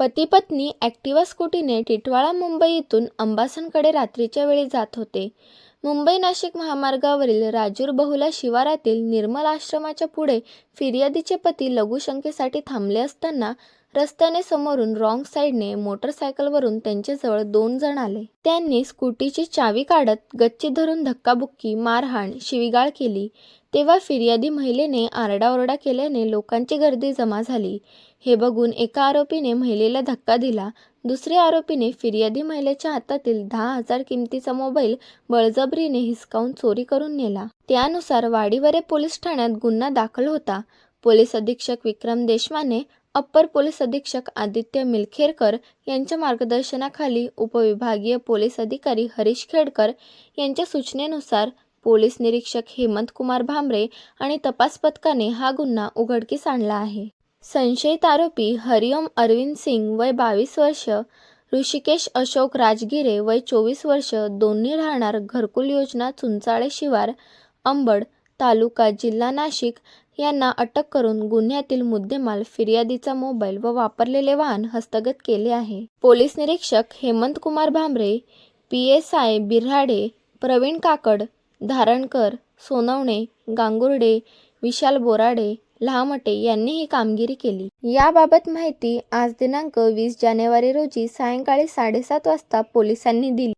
पती पत्नी ॲक्टिवा स्कूटीने टिटवाळा मुंबई इथून अंबासनकडे रात्रीच्या वेळी जात होते. मुंबई नाशिक महामार्गावरील राजूर बहुला शिवारातील निर्मल आश्रमाच्या पुढे फिर्यादीचे पती लघुशंकेसाठी थांबले असताना रस्त्याने समोरून रॉंग साईडने मोटरसायकलवरून त्यांच्याजवळ दोन जण आले. त्यांनी स्कूटीची चावी काढत गच्ची धरून धक्काबुक्की मारहाण शिवीगाळ केली. तेव्हा फिर्यादी महिलेने आरडाओरडा केल्याने लोकांची गर्दी जमा झाली. हे बघून एका आरोपीने महिलेला धक्का दिला. दुसऱ्या आरोपीने फिर्यादी महिलेच्या हातातील दहा हजार किमतीचा मोबाईल बळजबरीने हिसकावून चोरी करून नेला. त्यानुसार वाडीवरे पोलीस ठाण्यात गुन्हा दाखल होता. पोलीस अधीक्षक विक्रम देशमाने अप्पर पोलीस अधीक्षक आदित्य मिलखेरकर यांच्या मार्गदर्शनाखाली उपविभागीय पोलीस अधिकारी हरीश खेडकर यांच्या सूचनेनुसार पोलीस निरीक्षक हेमंत कुमार भांबरे आणि तपास पथकाने हा गुन्हा उघडकीस आणला आहे. संशयित आरोपी हरिओम अरविंद सिंग वय बावीस वर्ष ऋषिकेश अशोक राजगिरे वय चोवीस वर्ष दोन्ही राहणार घरकुल योजना चुंचाळे शिवार अंबड तालुका जिल्हा नाशिक यांना अटक करून गुन्ह्यातील मुद्देमाल फिर्यादीचा मोबाईल व वापरलेले वाहन हस्तगत केले आहे. पोलीस निरीक्षक Hemant Kumar Bhambare P S I Birhade Pravin Kakad Dharankar Sonawane Gangurde विशाल बोराडे लहामटे यांनी ही कामगिरी केली. याबाबत माहिती आज दिनांक वीस जानेवारी रोजी सायंकाळी साडेसात वाजता पोलिसांनी दिली.